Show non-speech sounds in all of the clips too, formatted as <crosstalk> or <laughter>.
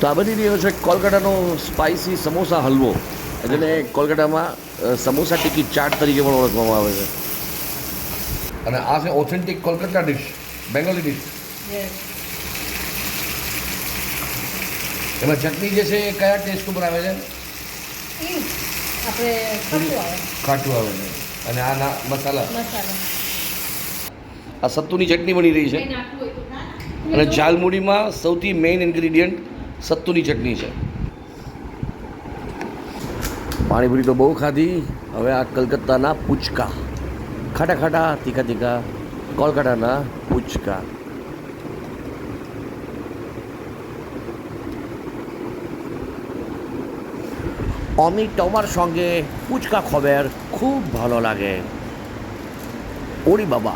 તો આ બની રહ્યો છે. કોલકાતાનો સ્પાઇસી સમોસા હલવો. જેને કોલકાતામાં સમોસા ટિક્કી ચાટ તરીકે પણ ઓળખવામાં આવે છે. અને આ છે authentic Kolkata dish Bengali dish એમાં ચટણી જે છે એ કયા ટેસ્ટ ઉપર આવે છે? આપણે ખાટું આવે. છે. અને આ ના મસાલા? મસાલા. આ સત્તુની ચટણી બની રહી છે. અને ઝાલમુડીમાં સૌથી મેઇન ઇન્ગ્રીડિયન્ટ સત્તુની ચટણી છે પાણીપુરી તો બહુ ખાધી હવે આ કલકત્તાના પૂચકા ખાટા ખાટા તીખા તીખા કોલકાતાના પૂચકા অমি টমার সঙ্গে ফুচকা খবের খুব ভালো লাগে ওরি বাবা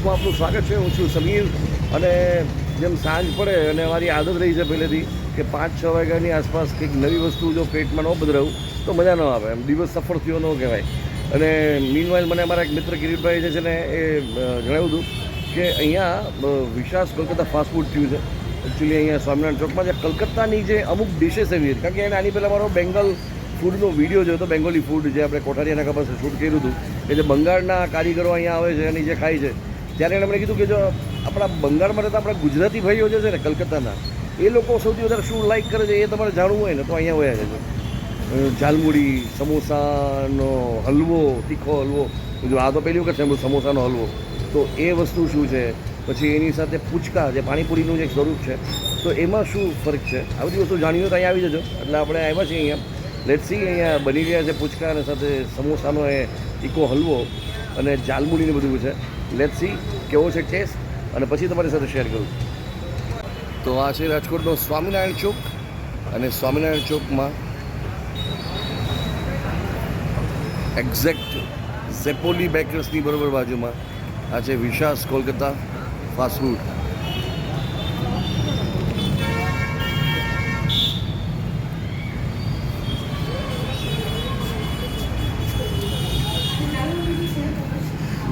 બોક્સમાં આપનું સ્વાગત છે. હું છું સમીર અને જેમ સાંજ પડે અને મારી આદત રહી છે પહેલેથી કે પાંચ છ વાગ્યાની આસપાસ કંઈક નવી વસ્તુ જો પેટમાં ન પધરાવું તો મજા ન આવે. એમ દિવસ સફળ થયો ન કહેવાય. અને મીનવાઇલ મને અમારા એક મિત્ર કિરીટભાઈ જે છે ને એ જણાવ્યું હતું કે અહીંયા વિશાસ કોલકાતા ફાસ્ટફૂડ થયું છે. એકચ્યુઅલી અહીંયા સ્વામિનારાયણ ચોકમાં જે કલકત્તાની જે અમુક ડિશેસ એવી હતી. કારણ કે એને આની પહેલાં મારો બેંગલ ફૂડનો વીડિયો જોયો હતો. બેંગોલી ફૂડ જે આપણે કોઠારીયાના ખબર શૂટ કર્યું હતું. જે બંગાળના કારીગરો અહીંયા આવે છે અને જે ખાય છે ત્યારે એણે મને કીધું કે જો આપણા બંગાળમાં રહેતા આપણા ગુજરાતી ભાઈઓ જે છે ને કલકત્તાના, એ લોકો સૌથી વધારે શું લાઈક કરે છે એ તમારે જાણવું હોય ને તો અહીંયા વયા છે ઝાલમુડી, સમોસાનો હલવો, તીખો હલવો. બીજું આ તો પહેલી વખત સાંભળ્યું, સમોસાનો હલવો. તો એ વસ્તુ શું છે? પછી એની સાથે પૂચકા, જે પાણીપુરીનું જે સ્વરૂપ છે, તો એમાં શું ફરક છે? આ બધી વસ્તુ જાણવી તો અહીંયા આવી જજો. એટલે આપણે આવ્યા છીએ અહીંયા. લેટ સી અહીંયા બની રહ્યા છે પૂચકા અને સાથે સમોસાનો એ તીખો હલવો અને જાલમુડીને બધું છે. લેટ સી કેવો છે ટેસ્ટ અને પછી તમારી સાથે શેર કરું. તો આ છે રાજકોટનો સ્વામિનારાયણ ચોક. અને સ્વામિનારાયણ ચોકમાં એક્ઝેક્ટ ઝેપોલી બેકર્સની બરોબર બાજુમાં આ છે વિશાસ કોલકાતા ફાસ્ટફૂડ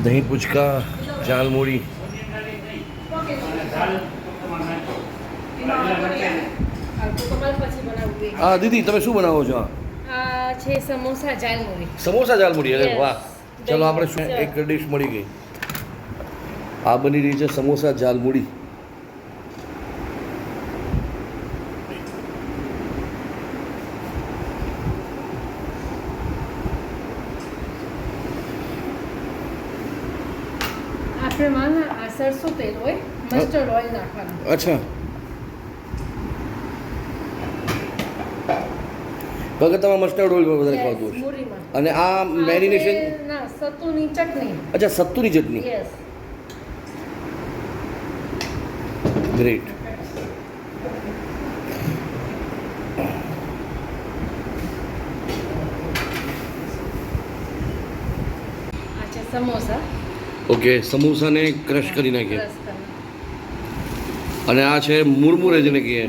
દહીં પૂચકા જાલમોડી. હા દીદી તમે શું બનાવો છો? સમોસા જાલમુડી અરે વાહ. ચલો આપણે શું એક ડિશ મળી ગઈ. આ બની રહી છે સમોસા જાલમુડી આપણે માં આ સરસો તેલ હોય મસ્ટર્ડ ઓઇલ નાખવાનું અચ્છા. ભગતમાં મસ્ટર્ડ ઓઇલ વધારે ખાવતું હશે. અને આ મેરિનેશન ના સત્તુની ચટણી. અચ્છા સત્તુની ચટણી. ગ્રેટ સમોસા. ઓકે સમોસાને ક્રશ કરી કરી. અને આ છે મુરમુરે જેને કહીએ.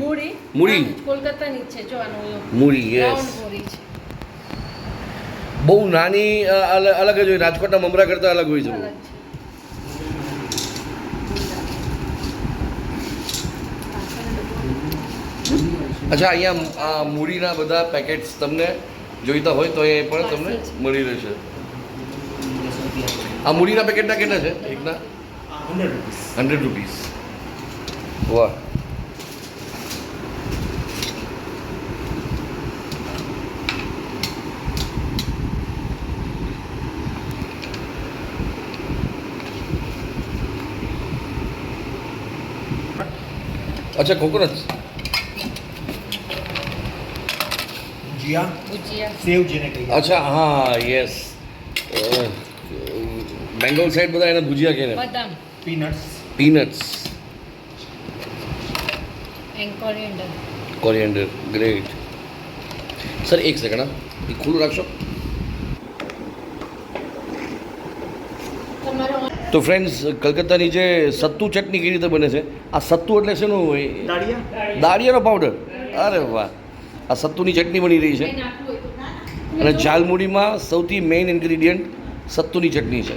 મૂળી? કોલકાતાની છે જો આનું મૂળી યસ બહુ નાની અલગ જ હોય. રાજકોટના મમરા કરતાં અલગ હોય છે. અચ્છા અહીંયા આ મૂડીના બધા પેકેટ્સ તમને જોઈતા હોય તો એ પણ તમને મળી રહેશે. આ મૂડીના પેકેટના કેટલા છે? એકના? Hundred rupees. વાહ અચ્છા કોકોનટ જીયા ભુજિયા સેવ જેને કહીએ અચ્છા હા યસ બેંગોલ સાઈડ બધા એને ભુજિયા કહે ને બદામ peanuts peanuts coriander coriander great sir એક સેકન્ડ હા એ ખુલ્લું રાખશો તો ફ્રેન્ડ્સ કલકત્તાની જે સત્તુ ચટણી કેવી રીતે બને છે? આ સત્તુ એટલે શેનું હોય? દાળિયા? દાળિયાનો પાવડર અરે વાહ. આ સત્તુની ચટણી બની રહી છે. અને ઝાલમુડીમાં સૌથી મેઇન ઇન્ગ્રીડિયન્ટ સત્તુની ચટણી છે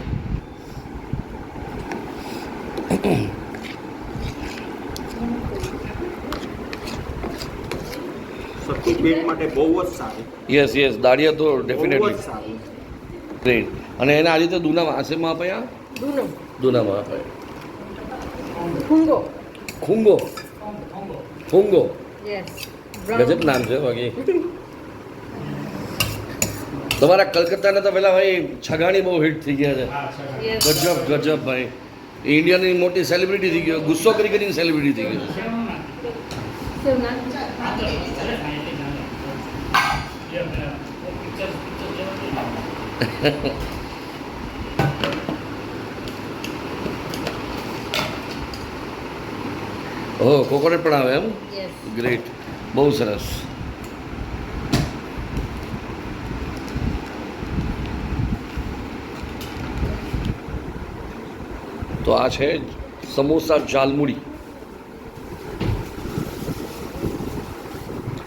સત્તુ પેટ માટે બહુ જ સારી. યસ યસ દાળિયા તો ડેફિનેટલી સારી. ગ્રેટ અને એના આ રીતે દૂનામાં આસેમાં અપાયા દુનો. દૂનામાં અપાયા ફૂંગો ખુંગો? ખુંગો. યસ ગજબ નામ છે બાકી. તમારા કલકત્તાના તો પેલા ભાઈ છગાણી બહુ હિટ થઈ ગયા છે. ગજબ ગજબ ભાઈ. ઇન્ડિયાની મોટી સેલિબ્રિટી થઈ ગયો. ગુસ્સો કરી કરીને સેલિબ્રિટી થઈ ગયો. <laughs> ઓહ કોકોનટ પણ આવે એમ? ગ્રેટ બહુ સરસ. તો આ છે સમોસા જાલમુડી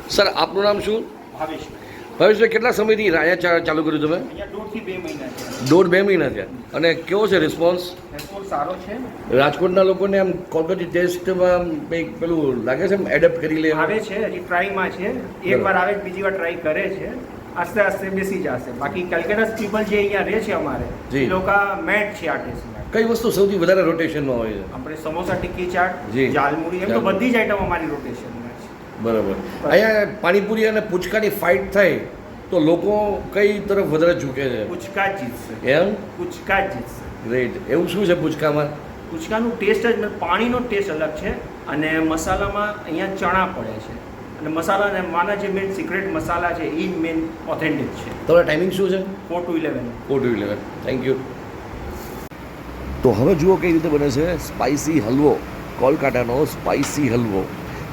સર આપનું નામ શું? ભાવેશભાઈ. કેટલા સમયથી રાયા ચાલુ કર્યું તમે? દોઢ બે મહિના થયા. અને કેવો છે રિસ્પોન્સ સારો છે. રાજકોટના લોકોને આમ કોલકાતી ટેસ્ટમાં કંઈક પેલું લાગે છે એડેપ્ટ કરી લે આવે છે હજી ટ્રાયમાં છે. એક વાર આવે બીજી વાર ટ્રાય કરે છે. આસ્તે આસ્તે બેસી જશે. બાકી કેલકેટા પીપલ જે અહીંયા રહે છે અમારે. એ લોકો મેટ છે આ ટેસ્ટ કઈ વસ્તુ સૌથી વધારે રોટેશનમાં હોય છે? આપણે સમોસા ટિક્કી ચાટ. જાલમુરી એમ તો બધી જ આઈટમ અમારી રોટેશનમાં છે બરાબર. અહીંયા પાણીપુરી અને પૂચકાની ફાઇટ થાય તો લોકો કઈ તરફ વધારે ઝૂકે છે? પૂચકા જીતશે. એમ? પૂચકા જીતશે. ગ્રેટ એવું શું છે પૂચકામાં? પૂચકાનું ટેસ્ટ જ પાણીનો ટેસ્ટ અલગ છે અને મસાલામાં અહીંયા ચણા પડે છે. અને મસાલા અને માના જે મેન સિક્રેટ મસાલા છે એ જ મેન ઓથેન્ટિક છે. તમારો ટાઈમિંગ શું છે? Four to eleven four to eleven thank you તો હવે જુઓ કઈ રીતે બને છે. સ્પાઇસી હલવો. કોલકાતાનો સ્પાઇસી હલવો.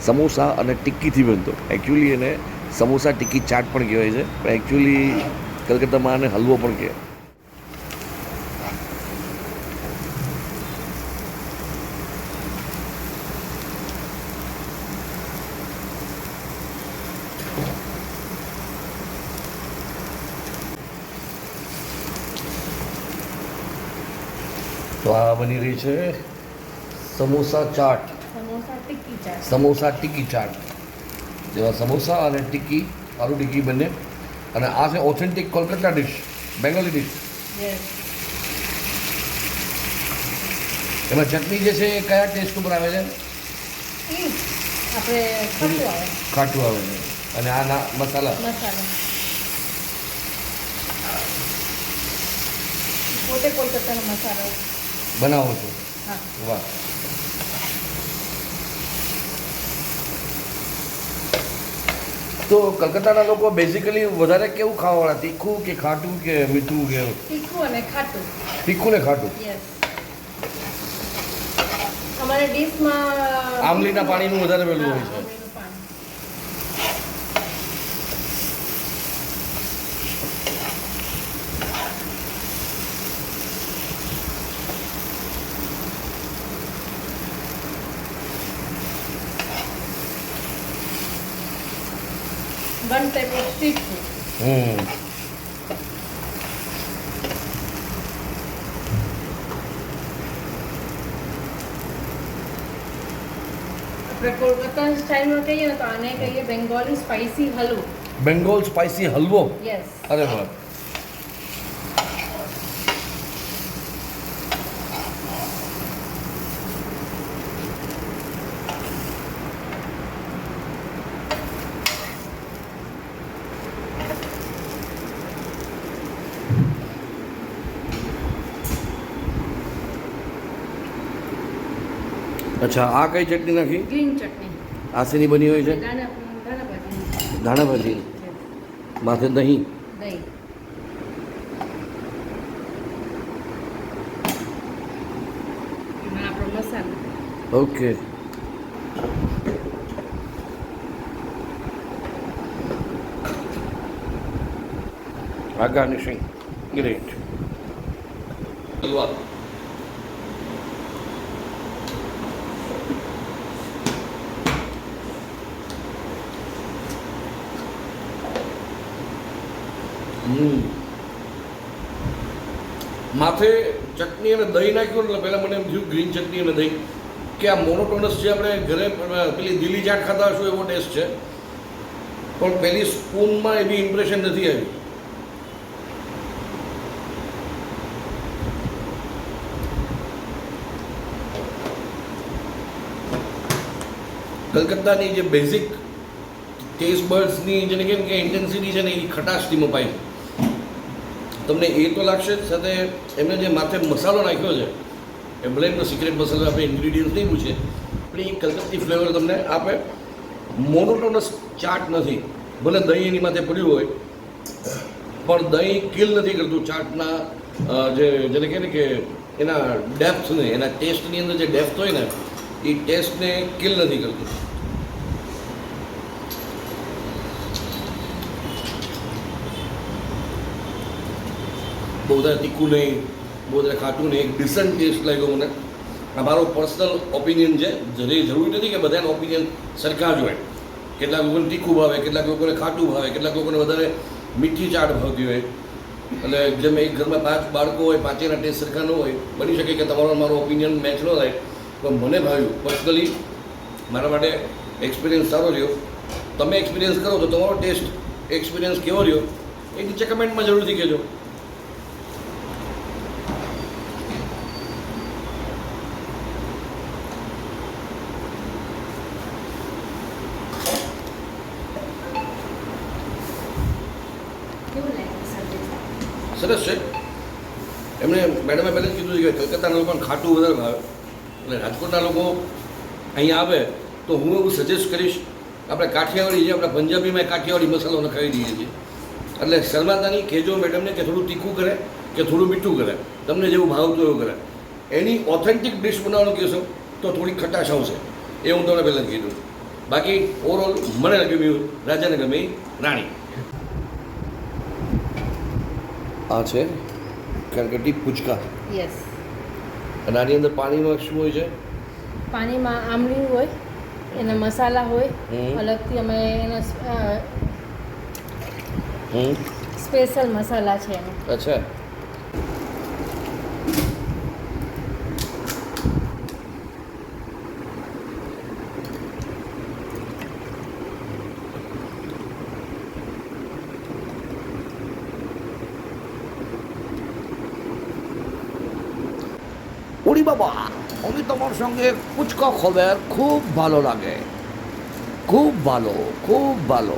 સમોસા અને ટિક્કીથી બનતો. એકચ્યુઅલી એને સમોસા, ટિક્કી, ચાટ પણ કહેવાય છે. પણ એકચ્યુઅલી કલકત્તામાં આને હલવો પણ કહેવાય. તો આ બની રહી છે સમોસા ચાટ. સમોસા ટિક્કી ચાટ. જેમાં સમોસા અને ટિક્કી આલુ ટિક્કી બંને. અને આ છે authentic Kolkata dish Bengali dish. એમાં ચટણી જે છે એ કયા ટેસ્ટ ઉપર આવે છે? ખાટું આવે. છે. અને આ ના મસાલા? મસાલા. પોતે કોલકાતાનો મસાલો. બનાવો છો? વાહ. તો કલકત્તાના લોકો બેઝિકલી વધારે કેવું ખાવાવાળા? તીખું કે ખાટું કે મીઠું કે તીખું અને ખાટું. તીખું ને ખાટું? અમારે ડીશમાં આમલીના પાણીનું વધારે પેલું હોય છે આમલીનું પાણી One type of street food. હમ આપણે કોલકાતા સ્ટાઇલમાં કહીએ ને તો આને કહીએ Bengali spicy halwa Bengal spicy halwa yes અરે અચ્છા આ કઈ ચટણી નાખી? ગ્રીન ચટણી. આ શેની બની હોય છે? ધાણા ભાજી. માથે દહીં? દહીં. ઓકે. આ ગાર્નિશિંગ ગ્રેટ. માથે ચટણી અને દહીં નાખ્યું એટલે પહેલાં મને એમ થયું ગ્રીન ચટણી અને દહીં. કે આ મોનોટોનસ જે આપણે ઘરે પેલી દિલ્હી ચાટ ખાતા હશું એવો ટેસ્ટ છે. પણ પેલી સ્પૂનમાં એવી ઇમ્પ્રેશન નથી આવી. કલકત્તાની જે બેઝિક ટેસ્ટ બર્ડ્સની જેને કેમ કે ઇન્ટેન્સિટી છે ને એ ખટાશથી મપાય છે. તમને એ તો લાગશે જ, સાથે એમને જે માથે મસાલો નાખ્યો છે, એ એમનો સિક્રેટ મસાલો આપણે ઇન્ગ્રીડિયન્ટ નહીં પૂછે, પણ એ કલકત્તી ફ્લેવર તમને આપે. મોનોટોનસ ચાટ નથી, ભલે દહીં એની માથે પડ્યું હોય, પણ દહીં કિલ નથી કરતું ચાટના જે, જેને કહે ને કે એના ડેપ્થને એના ટેસ્ટની અંદર જે ડેપ્થ હોય ને, એ ટેસ્ટને કિલ નથી કરતું. બહુ વધારે તીખું નહીં બહુ વધારે ખાટું નહીં એક ડિસન્ટ ટેસ્ટ લાગ્યો મને. આ મારો પર્સનલ ઓપિનિયન છે, જરી જરૂરી નથી કે બધાનો ઓપિનિયન સરખા જ હોય. કેટલાક લોકોને તીખું ભાવે, કેટલાક લોકોને ખાટું ભાવે, કેટલાક લોકોને વધારે મીઠી ચાટ ભાવતી હોય. એટલે જેમ એક ઘરમાં પાંચ બાળકો હોય પાંચેના ટેસ્ટ સરખા ન હોય, બની શકે કે તમારો મારો ઓપિનિયન મેચ ન થાય. પણ મને ભાવ્યું પર્સનલી મારા માટે એક્સપિરિયન્સ સારો રહ્યો. તમે એક્સપિરિયન્સ કરો તો તમારો ટેસ્ટ એક્સપિરિયન્સ કેવો રહ્યો, એ નીચે કમેન્ટમાં જરૂરથી કહેજો કેવું લાગ્યું સર સરસ છે. એમણે મેડમે પહેલે જ કીધું કે કલકત્તાના લોકોને ખાટું વધારે ભાવે. એટલે રાજકોટના લોકો અહીંયા આવે તો હું એવું સજેસ્ટ કરીશ આપણે કાઠિયાવાડી જે આપણે પંજાબીમાં કાઠિયાવાડી મસાલો નખાવી દઈએ છીએ. એટલે શર્માતાની કહેજો મેડમને કે થોડું તીખું કરે કે થોડું મીઠું કરે. તમને જેવું ભાવતું એવું કરે. એની ઓથેન્ટિક ડિશ બનાવવાનું કહેશો તો થોડી ખટાશ આવશે. એ હું તમને પહેલાં કીધું. બાકી ઓવરઓલ મને ગમ્યું રાજાને ગમે રાણી. આ છે કલકત્તી પૂચકા. યસ અને આની અંદર પાણીમાં શું હોય છે? પાણીમાં આમલી હોય એના મસાલા હોય અલગથી અમે એના સ્પેશિયલ મસાલા છે એનો અચ્છા. উড়ি বাবা আমি তোমার সঙ্গে কুচকা খবর খুব ভালো লাগে। খুব ভালো খুব ভালো।